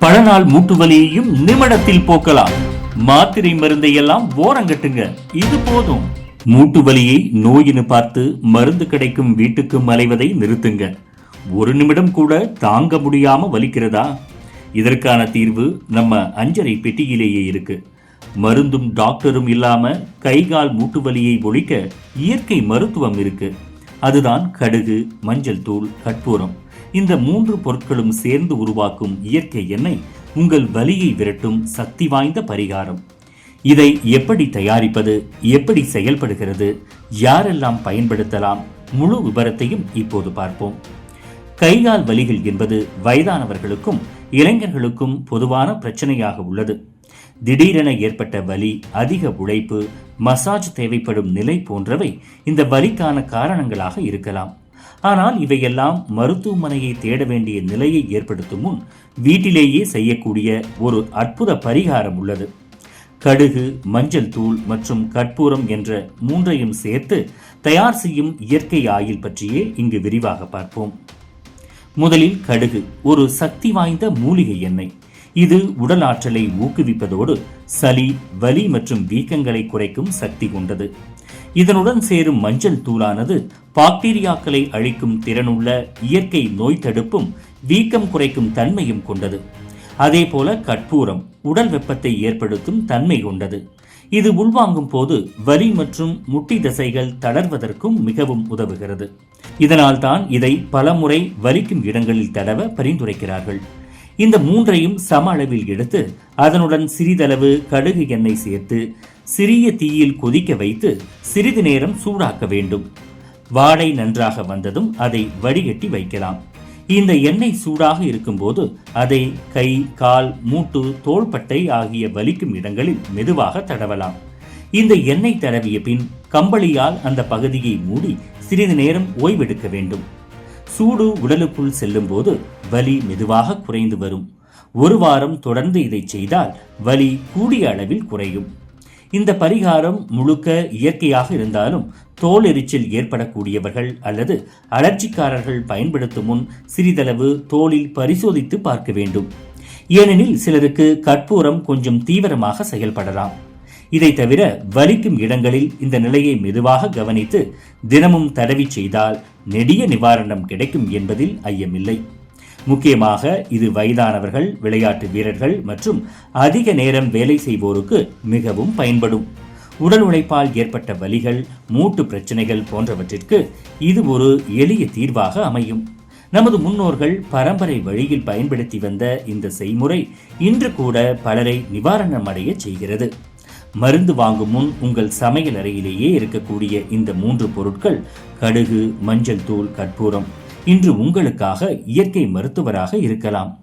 பல நாள் மூட்டு வலியையும் நிமிடத்தில் போக்கலாம். மாத்திரை மருந்தை எல்லாம் ஓரங்கட்டுங்க. இது போதும். மூட்டு வலியை நோயின்னு பார்த்து மருந்து கிடைக்கும் வீட்டுக்கு மலைவதை நிறுத்துங்க. ஒரு நிமிடம் கூட தாங்க முடியாம வலிக்கிறதா? இதற்கான தீர்வு நம்ம அஞ்சரை பெட்டியிலேயே இருக்கு. மருந்தும் டாக்டரும் இல்லாம கை கால் மூட்டு வலியை ஒழிக்க இயற்கை மருத்துவம் இருக்கு. அதுதான் கடுகு மஞ்சள் தூள் கற்பூரம். இந்த மூன்று பொருட்களும் சேர்ந்து உருவாக்கும் இயற்கை எண்ணெய் உங்கள் வலியை விரட்டும் சக்தி வாய்ந்த பரிகாரம். இதை எப்படி தயாரிப்பது எப்படி செயல்படுகிறது யாரெல்லாம் பயன்படுத்தலாம் முழு விவரத்தையும் இப்போது பார்ப்போம். கைகால் வலிகள் என்பது வயதானவர்களுக்கும் இளைஞர்களுக்கும் பொதுவான பிரச்சனையாக உள்ளது. திடீரென ஏற்பட்ட வலி அதிக உழைப்பு மசாஜ் தேவைப்படும் நிலை போன்றவை இந்த வலிக்கான காரணங்களாக இருக்கலாம். ஆனால் இவையெல்லாம் மருத்துவமனையை தேட வேண்டிய நிலையை ஏற்படுத்தும் முன் வீட்டிலேயே செய்யக்கூடிய ஒரு அற்புத பரிகாரம் உள்ளது. கடுகு மஞ்சள் தூள் மற்றும் கற்பூரம் என்ற மூன்றையும் சேர்த்து தயார் செய்யும் இயற்கை ஆயில் பற்றியே இங்கு விரிவாக பார்ப்போம். முதலில் கடுகு ஒரு சக்தி வாய்ந்த மூலிகை எண்ணெய். இது உடல் ஆற்றலை ஊக்குவிப்பதோடு சளி வலி மற்றும் வீக்கங்களை குறைக்கும் சக்தி கொண்டது. இதனுடன் சேரும் மஞ்சள் தூளானது பாக்டீரியாக்களை அழிக்கும் திறனுள்ள இயற்கை நோய் தடுப்பும் வீக்கம் குறைக்கும் தன்மையும் கொண்டது. அதேபோல கற்பூரம் உடல் வெப்பத்தை ஏற்படுத்தும் தன்மை கொண்டது. இது உள்வாங்கும் போது வலி மற்றும் முட்டி தசைகள் தளர்வதற்கும் மிகவும் உதவுகிறது. இதனால் தான் இதை பலமுறை வலிக்கும் இடங்களில் தடவ பரிந்துரைக்கிறார்கள். இந்த மூன்றையும் சம அளவில் எடுத்து அதனுடன் சிறிதளவு கடுகு எண்ணெய் சேர்த்து சிறிய தீயில் கொதிக்க வைத்து சிறிது நேரம் சூடாக்க வேண்டும். வாடை நன்றாக வந்ததும் அதை வடிகட்டி வைக்கலாம். இந்த எண்ணெய் சூடாக இருக்கும்போது அதை கை கால் மூட்டு தோள்பட்டை ஆகிய வலிக்கும் இடங்களில் மெதுவாக தடவலாம். இந்த எண்ணெய் தடவிய பின் கம்பளியால் அந்த பகுதியை மூடி சிறிது நேரம் ஓய்வெடுக்க வேண்டும். சூடு உடலுக்குள் செல்லும் போது வலி மெதுவாக குறைந்து வரும். ஒரு வாரம் தொடர்ந்து இதை செய்தால் வலி கூடிய அளவில் குறையும். இந்த பரிகாரம் முழுக்க இயற்கையாக இருந்தாலும் தோல் எரிச்சல் ஏற்படக்கூடியவர்கள் அல்லது அலர்ச்சிக்காரர்கள் பயன்படுத்தும் முன் சிறிதளவு தோலில் பரிசோதித்து பார்க்க வேண்டும். ஏனெனில் சிலருக்கு கற்பூரம் கொஞ்சம் தீவிரமாக செயல்படலாம். இதை தவிர வலிக்கும் இடங்களில் இந்த நிலையை மெதுவாக கவனித்து தினமும் தடவி செய்தால் நெடிய நிவாரணம் கிடைக்கும் என்பதில் ஐயமில்லை. முக்கியமாக இது வயதானவர்கள் விளையாட்டு வீரர்கள் மற்றும் அதிக நேரம் வேலை செய்வோருக்கு மிகவும் பயன்படும். உடல் உழைப்பால் ஏற்பட்ட வலிகள் மூட்டு பிரச்சனைகள் போன்றவற்றிற்கு இது ஒரு எளிய தீர்வாக அமையும். நமது முன்னோர்கள் பரம்பரை வழியில் பயன்படுத்தி வந்த இந்த செய்முறை இன்று கூட பலரை நிவாரணம் அடைய செய்கிறது. மருந்து வாங்கும் முன் உங்கள் சமையல் அறையிலேயே இருக்கக்கூடிய இந்த மூன்று பொருட்கள் கடுகு மஞ்சள் தூள் கற்பூரம் இன்று உங்களுக்காக இயற்கை மருத்துவராக இருக்கலாம்.